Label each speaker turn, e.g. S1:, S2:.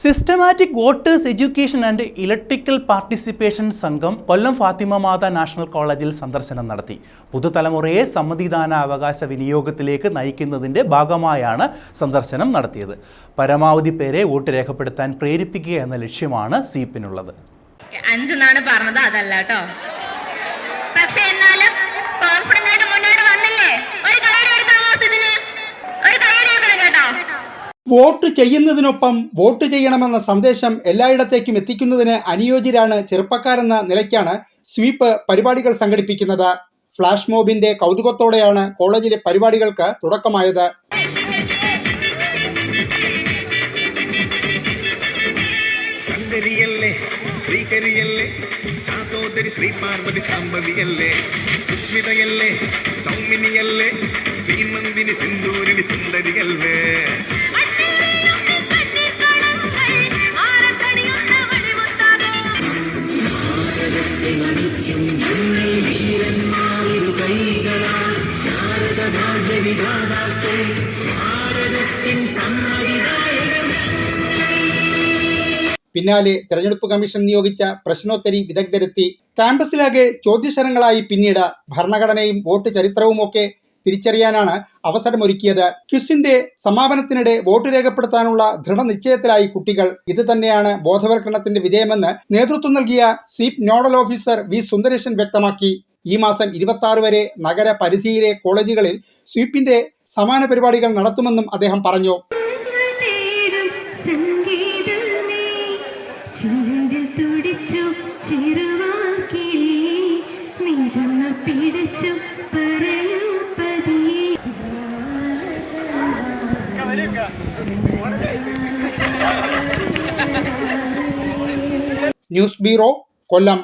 S1: Systematic voters education and electrical participation സംഘം കൊല്ലം ഫാത്തിമ മാത national കോളേജിൽ സന്ദർശനം നടത്തി. പുതുതലമുറയെ സമ്മതിദാന അവകാശ വിനിയോഗത്തിലേക്ക് നയിക്കുന്നതിന്റെ ഭാഗമായാണ് സന്ദർശനം നടത്തിയത്. പരമാവധി പേരെ വോട്ട് രേഖപ്പെടുത്താൻ പ്രേരിപ്പിക്കുക എന്ന ലക്ഷ്യമാണ് സീപ്പിനുള്ളത്
S2: അഞ്ചെന്നാണ് പറഞ്ഞത് അതല്ല കേട്ടോ പക്ഷെ എന്നാലും
S3: വോട്ട് ചെയ്യുന്നതിനൊപ്പം വോട്ട് ചെയ്യണമെന്ന സന്ദേശം എല്ലായിടത്തേക്കും എത്തിക്കുന്നതിന് അനുയോജ്യരാണ് ചെറുപ്പക്കാരെന്ന നിലയ്ക്കാണ് സ്വീപ്പ് പരിപാടികൾ സംഘടിപ്പിക്കുന്നത്. ഫ്ലാഷ് മോബിന്റെ കൗതുകത്തോടെയാണ് കോളേജിലെ പരിപാടികൾക്ക് തുടക്കമായത്.
S4: സുസ്മിതയല്ലേ സൗമിനിയല്ലേ ശ്രീമന്തിനി സിന്ദൂരിനി സുന്ദരിയല്ലേ.
S3: പിന്നാലെ തെരഞ്ഞെടുപ്പ് കമ്മീഷൻ നിയോഗിച്ച പ്രശ്നോത്തരി വിദഗ്ധരെത്തി ക്യാമ്പസിലാകെ ചോദ്യശരങ്ങളായി പിന്നീട് ഭരണഘടനയും വോട്ട് ചരിത്രവും ഒക്കെ തിരിച്ചറിയാനാണ് അവസരമൊരുക്കിയത്. ക്വിസിന്റെ സമാപനത്തിനിടെ വോട്ട് രേഖപ്പെടുത്താനുള്ള ദൃഢനിശ്ചയത്തിലായി കുട്ടികൾ. ഇത് തന്നെയാണ് ബോധവൽക്കരണത്തിന്റെ വിജയമെന്ന് നേതൃത്വം നൽകിയ SVEEP nodal officer V Sundaresan വ്യക്തമാക്കി. ഈ മാസം ഇരുപത്തി ആറ് വരെ നഗര പരിധിയിലെ കോളേജുകളിൽ സ്വീപ്പിന്റെ സമാന പരിപാടികൾ നടത്തുമെന്നും അദ്ദേഹം പറഞ്ഞു.
S5: പിടിച്ചു പറയൂ
S3: ന്യൂസ് ബ്യൂറോ കൊല്ലം.